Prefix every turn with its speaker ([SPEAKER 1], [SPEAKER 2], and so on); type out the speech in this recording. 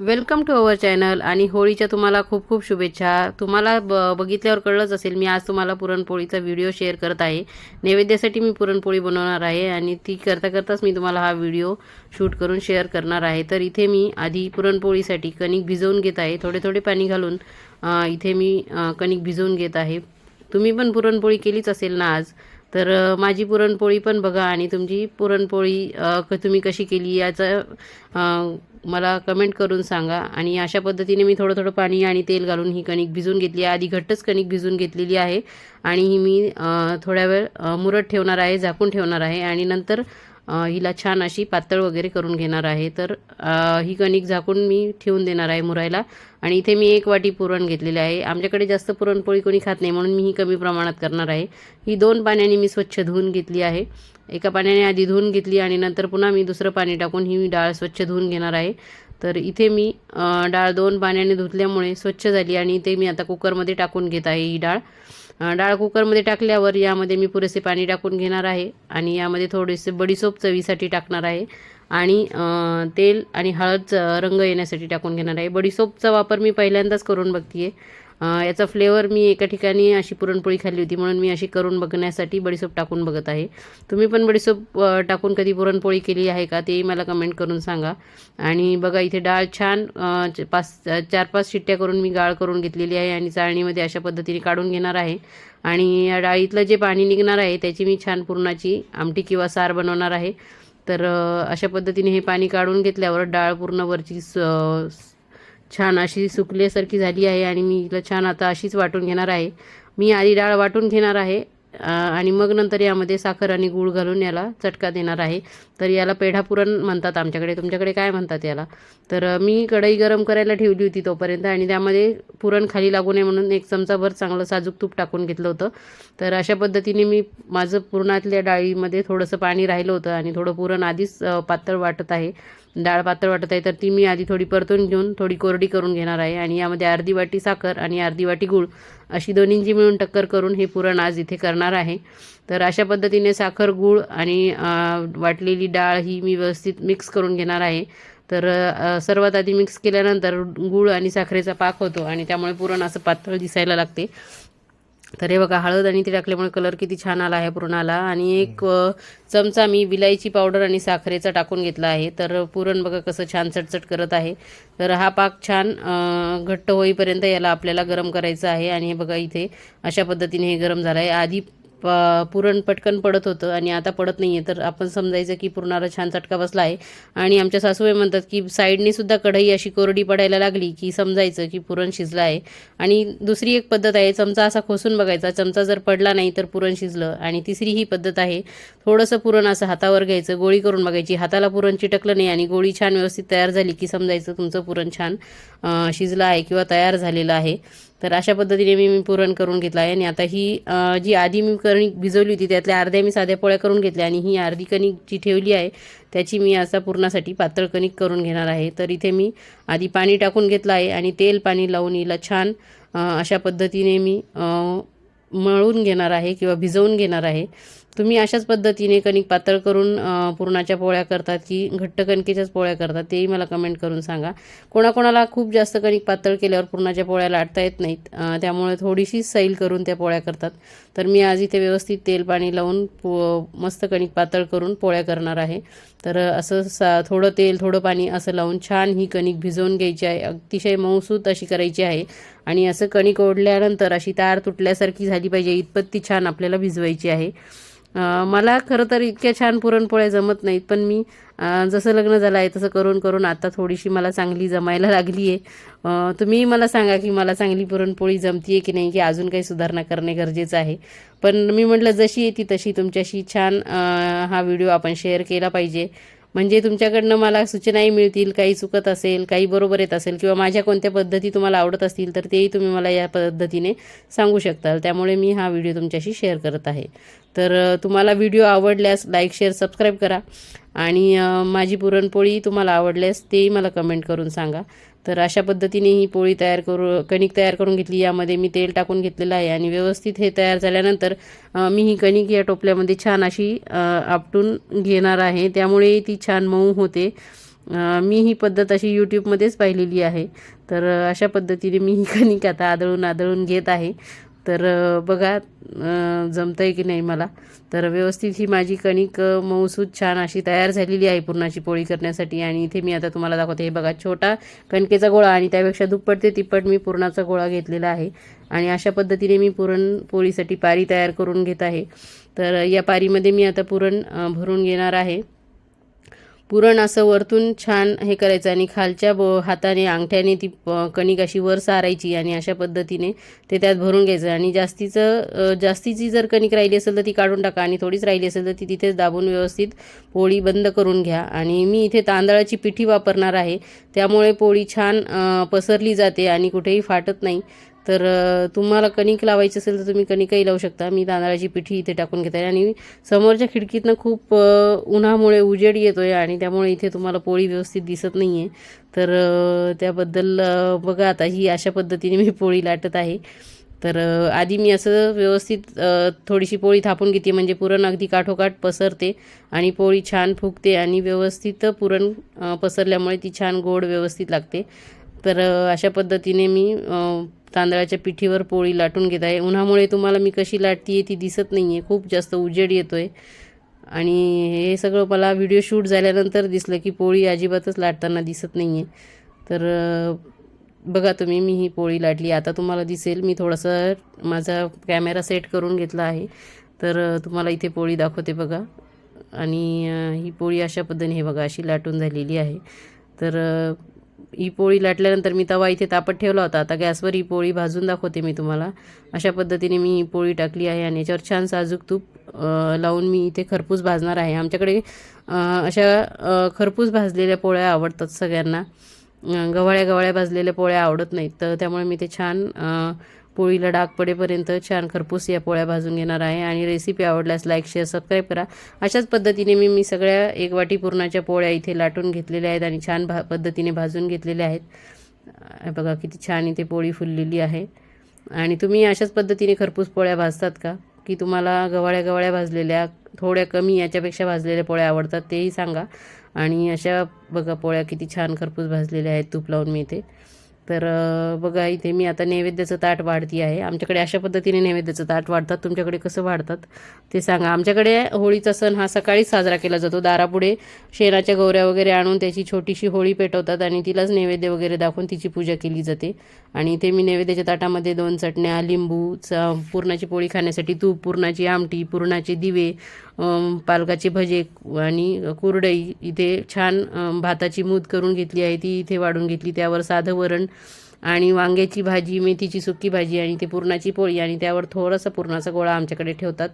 [SPEAKER 1] Welcome to our channel आणि होळीच्या तुम्हाला खूप खूप शुभेच्छा. तुम्हाला ब बघितल्यावर कळलंच असेल मी आज तुम्हाला पुरणपोळीचा व्हिडिओ शेअर करत आहे. नैवेद्यासाठी मी पुरणपोळी बनवणार आहे आणि ती करता करताच मी तुम्हाला हा व्हिडिओ शूट करून शेअर करणार आहे. तर इथे मी आधी पुरणपोळीसाठी कणिक भिजवून घेत आहे. थोडे थोडे पाणी घालून इथे मी कणिक भिजवून घेत आहे. तुम्ही पण पुरणपोळी केलीच असेल ना आज? तर माझी पुरणपोळी पण बघा आणि तुमची पुरणपोळी क तुम्ही कशी केली याचं मला कमेंट करून सांगा. आणि अशा पद्धतीने मी थोडं थोडं पाणी आणि तेल घालून ही कणिक भिजून घेतली आहे. आधी घट्टच कणिक भिजून घेतलेली आहे. आणि ही मी थोड्या वेळ मुरत ठेवणार आहे झाकून ठेवणार आहे. आणि नंतर हिला छान अशी पातळ वगैरे करून घेणार आहे. तर ही कणिक झाकून मी ठेवून देणार आहे मुरायला. आणि इथे मी एक वाटी पुरण घेतलेले आहे. आमच्याकडे जास्त पुरणपोळी कोणी खात नाही म्हणून मी ही कमी प्रमाणात करणार आहे. ही दोन पाण्याने मी स्वच्छ धुवून घेतली आहे. एका पाण्याने आधी धुवून घेतली आणि नंतर पुन्हा मी दुसरं पाणी टाकून ही मी डाळ स्वच्छ धुवून घेणार आहे. तर इथे मी डाळ दोन पाण्याने धुतल्यामुळे स्वच्छ झाली आणि इथे मी आता कुकरमध्ये टाकून घेत आहे ही डाळ. डाळ कुकरमध्ये टाकल्यावर यामध्ये मी पुरेसे पाणी टाकून घेणार आहे आणि यामध्ये थोडेसे बडीसोप चवीसाठी टाकणार आहे आणि तेल आणि हळद रंग येण्यासाठी टाकून घेणार आहे. बडीसोपचा वापर मी पहिल्यांदाच करून बघते आहे याचा फ्लेवर मी एका ठिकाणी अशी पुरणपोळी खाल्ली होती म्हणून मी अशी करून बघण्यासाठी बडीसोप टाकून बघत आहे. तुम्ही पण बडीसोप टाकून कधी पुरणपोळी केली आहे का तेही मला कमेंट करून सांगा. आणि बघा इथे डाळ छान च- पाच चार पाच शिट्ट्या करून मी गाळ करून घेतलेली आहे आणि चाळणीमध्ये अशा पद्धतीने काढून घेणार आहे. आणि या डाळीतलं जे पाणी निघणार आहे त्याची मी छान पुरणाची आमटी किंवा सार बनवणार आहे. तर अशा पद्धतीने हे पाणी काढून घेतल्यावर डाळ पूर्ण वरची स- छान अशी सुकल्यासारखी झाली आहे आणि मी हिला छान आता अशीच वाटून घेणार आहे. मी आधी डाळ वाटून घेणार आहे आणि मग नंतर यामध्ये साखर आणि गूळ घालून याला चटका देणार आहे. तर याला पेढापुरण म्हणतात आमच्याकडे. तुमच्याकडे काय म्हणतात याला? तर मी कढई गरम करायला ठेवली होती तोपर्यंत आणि त्यामध्ये पुरण खाली लागू नये म्हणून एक चमचाभर चांगलं साजूक तूप टाकून घेतलं होतं. तर अशा पद्धतीने मी माझं पुरणातल्या डाळीमध्ये थोडंसं पाणी राहिलं होतं आणि थोडं पुरण आधीच पातळ वाटत आहे. डाळ पातळ वाटत आहे तर ती मी आधी थोडी परतून घेऊन थोडी कोरडी करून घेणार आहे. आणि यामध्ये अर्धी वाटी साखर आणि अर्धी वाटी गूळ अशी दोन्हींची मिळून टक्कर करून हे पुरण आज इथे करणार आहे. तर अशा पद्धतीने साखर गूळ आणि वाटलेली डाळ ही मी व्यवस्थित मिक्स करून घेणार आहे. तर सर्वात आधी मिक्स केल्यानंतर गूळ आणि साखरेचा पाक होतो आणि त्यामुळे पुरण असं पातळ दिसायला लागते. तर हे बघा हळद आणि ते टाकल्यामुळे कलर किती छान आला आहे पुरणाला. आणि एक चमचा मी विलायची पावडर आणि साखरेचा टाकून घेतला आहे. तर पुरण बघा कसं छान चटचट करत आहे. तर हा पाक छान घट्ट होईपर्यंत याला आपल्याला गरम करायचं आहे. आणि हे बघा इथे अशा पद्धतीने हे गरम झालं आहे. आधी प पुरण पटकन पडत होतं आणि आता पडत नाही आहे तर आपण समजायचं की पुरणाला छान चटका बसला आहे आणि आमच्या सासूबाई म्हणतात की साईडनेसुद्धा कढई अशी कोरडी पडायला लागली की समजायचं की पुरण शिजलं आहे आणि दुसरी एक पद्धत आहे चमचा असा खोसून बघायचा. चमचा जर पडला नाही तर पुरण शिजलं. आणि तिसरी ही पद्धत आहे थोडंसं पुरण असं हातावर घ्यायचं गोळी करून बघायची. हाताला पुरण चिटकलं नाही आणि गोळी छान व्यवस्थित तयार झाली की समजायचं तुमचं पुरण छान शिजलं आहे किंवा तयार झालेलं आहे. तर अशा पद्धतीने मी मी पुरण करून घेतलं आहे. आणि आता ही जी आधी मी कणिक भिजवली होती त्यातल्या अर्ध्या मी साध्या पोळ्या करून घेतल्या आणि ही अर्धी कणिक जी ठेवली आहे त्याची मी असा पुरणासाठी पातळ कणिक करून घेणार आहे. तर इथे मी आधी पाणी टाकून घेतलं आहे आणि तेल पाणी लावून हिला छान अशा पद्धतीने मी मळून घेणार आहे किंवा भिजवून घेणार आहे. तुम्ही अशाच पद्धतीने कणिक पातळ करून पुरणाच्या पोळ्या करतात की घट्ट कणकेच्याच पोळ्या करतात तेही मला कमेंट करून सांगा. कोणाकोणाला खूप जास्त कणिक पातळ केल्यावर पुरणाच्या पोळ्या लाटता येत नाहीत त्यामुळे थोडीशी सैल करून त्या पोळ्या करतात. तर मी आज इथे व्यवस्थित तेल पाणी लावून पो मस्त कणिक पातळ करून पोळ्या करणार आहे. तर असं सा थोडं तेल थोडं पाणी असं लावून छान ही कणिक भिजवून घ्यायची आहे. अतिशय मऊसूत अशी करायची आहे. आणि असं कणिक ओढल्यानंतर अशी तार तुटल्यासारखी झाली पाहिजे इतपत ती छान आपल्याला भिजवायची आहे. मला खरं तर इतक्या छान पुरणपोळ्या जमत नाहीत पण मी जसं लग्न झालं आहे तसं करून करून आता थोडीशी मला चांगली जमायला लागली आहे तुम्ही मला सांगा की मला चांगली पुरणपोळी जमती आहे की नाही की अजून काही सुधारणा करणे गरजेचं आहे. पण मी म्हटलं जशी येते तशी तुमच्याशी छान हा व्हिडिओ आपण शेअर केला पाहिजे. म्हणजे तुमच्याकडनं मला सूचनाही मिळतील काही चुकत असेल काही बरोबर येत असेल किंवा माझ्या कोणत्या पद्धती तुम्हाला आवडत असतील तर तेही तुम्ही मला या पद्धतीने सांगू शकताल. त्यामुळे मी हा व्हिडिओ तुमच्याशी शेअर करत आहे. तर तुम्हाला व्हिडिओ आवडल्यास लाईक शेअर सबस्क्राईब करा आणि माझी पुरणपोळी तुम्हाला आवडल्यास तेही मला कमेंट करून सांगा. तर अशा पद्धतीने ही पोळी तयार करू कणिक तयार करून घेतली. यामध्ये मी तेल टाकून घेतलेलं आहे आणि व्यवस्थित हे तयार झाल्यानंतर मी ही कणिक या टोपल्यामध्ये छान अशी आपटून घेणार आहे. त्यामुळे ती छान मऊ होते. मी ही पद्धत अशी यूट्यूबमध्येच पाहिलेली आहे. तर अशा पद्धतीने मी ही कणिक आता आदळून आदळून घेत आहे. तर बघा जमतं आहे की नाही मला. तर व्यवस्थित ही माझी कणिक मऊसूद छान अशी तयार झालेली आहे पुरणाची पोळी करण्यासाठी. आणि इथे मी आता तुम्हाला दाखवते. हे बघा छोटा कणकेचा गोळा आणि त्यापेक्षा दुप्पट ते तिप्पट मी पुरणाचा गोळा घेतलेला आहे. आणि अशा पद्धतीने मी पुरणपोळीसाठी पारी तयार करून घेत आहे. तर या पारीमध्ये मी आता पुरण भरून घेणार आहे. पुरण असं वरतून छान हे करायचं आणि खालच्या ब हाताने अंगठ्याने ती कणिक अशी वर सारायची आणि अशा पद्धतीने ते त्यात भरून घ्यायचं. आणि जास्तीचं जास्तीची जर कणिक राहिली असेल तर ती काढून टाका आणि थोडीच राहिली असेल तर ती तिथेच दाबून व्यवस्थित पोळी बंद करून घ्या. आणि मी इथे तांदळाची पिठी वापरणार आहे. त्यामुळे पोळी छान पसरली जाते आणि कुठेही फाटत नाही. तर तुम्हाला कणिक लावायची असेल तर तुम्ही कणिकही लावू शकता. मी तांदळाची पिठी इथे टाकून घेत आहे आणि समोरच्या खिडकीतनं खूप उन्हामुळे उजेड येतो आहे आणि त्यामुळे इथे तुम्हाला पोळी व्यवस्थित दिसत नाही आहे तर त्याबद्दल बघा आता ही अशा पद्धतीने मी पोळी लाटत आहे. तर आधी मी असं व्यवस्थित थोडीशी पोळी थापून घेते. म्हणजे पुरण अगदी काठोकाठ पसरते आणि पोळी छान फुगते आणि व्यवस्थित पुरण पसरल्यामुळे ती छान गोड व्यवस्थित लागते. तर अशा पद्धतीने मी तांदळाच्या पिठीवर पोळी लाटून घेत आहे. उन्हामुळे तुम्हाला मी कशी लाटती आहे ती दिसत नाही आहे खूप जास्त उजेड येतो आहे आणि हे सगळं मला व्हिडिओ शूट झाल्यानंतर दिसलं की पोळी अजिबातच लाटताना दिसत नाही आहे तर बघा तुम्ही मी ही पोळी लाटली. आता तुम्हाला दिसेल मी थोडासा माझा कॅमेरा सेट करून घेतला आहे. तर तुम्हाला इथे पोळी दाखवते बघा. आणि ही पोळी अशा पद्धतीने हे बघा अशी लाटून झालेली आहे. तर ही पोळी लाटल्यानंतर मी तवा इथे तापत ठेवला होता. आता गॅसवर ही पोळी भाजून दाखवते मी तुम्हाला. अशा पद्धतीने मी ही पोळी टाकली आहे आणि याच्यावर छान साजूक तूप लावून मी इथे खरपूस भाजणार आहे. आमच्याकडे अशा खरपूस भाजलेल्या पोळ्या आवडतात सगळ्यांना. अ, गव्हाळ्या गव्हाळ्या भाजलेल्या पोळ्या आवडत नाहीत. तर त्यामुळे मी ते छान पोळीला डाग पडेपर्यंत छान खरपूस या पोळ्या भाजून घेणार आहे. आणि रेसिपी आवडल्यास लाईक शेअर सबस्क्राईब करा. अशाच पद्धतीने मी मी सगळ्या एक वाटी पुरणाच्या पोळ्या इथे लाटून घेतलेल्या आहेत आणि छान भा पद्धतीने भाजून घेतलेल्या आहेत. बघा किती छान इथे पोळी फुललेली आहे. आणि तुम्ही अशाच पद्धतीने खरपूस पोळ्या भाजतात का? की तुम्हाला गवाळ्या गवाळ्या भाजलेल्या थोड्या कमी याच्यापेक्षा भाजलेल्या पोळ्या आवडतात तेही सांगा. आणि अशा बघा पोळ्या किती छान खरपूस भाजलेल्या आहेत तूप लावून मी इथे. तर बघा इथे मी आता नैवेद्याचं ताट वाढती आहे. आमच्याकडे अशा पद्धतीने नैवेद्याचं ताट वाढतात. तुमच्याकडे कसं वाढतात ते सांगा. आमच्याकडे होळीचा सण हा सकाळीच साजरा केला जातो. दारापुढे शेणाच्या गौऱ्या वगैरे आणून त्याची छोटीशी होळी पेटवतात आणि तिलाच नैवेद्य वगैरे दाखवून तिची पूजा केली जाते. आणि इथे मी नैवेद्याच्या ताटामध्ये दोन चटण्या लिंबू च पुरणाची पोळी खाण्यासाठी तूप पुरणाची आमटी पुरणाचे दिवे पालकाचे भजे आणि कुरडई. इथे छान भाताची मूद करून घेतली आहे. ती इथे वाढून घेतली. त्यावर साधं वरण आणि वांग्याची भाजी मेथीची सुकी भाजी आणि ते पुरणाची पोळी आणि त्यावर थोडासा पुरणाचा गोळा आमच्याकडे ठेवतात.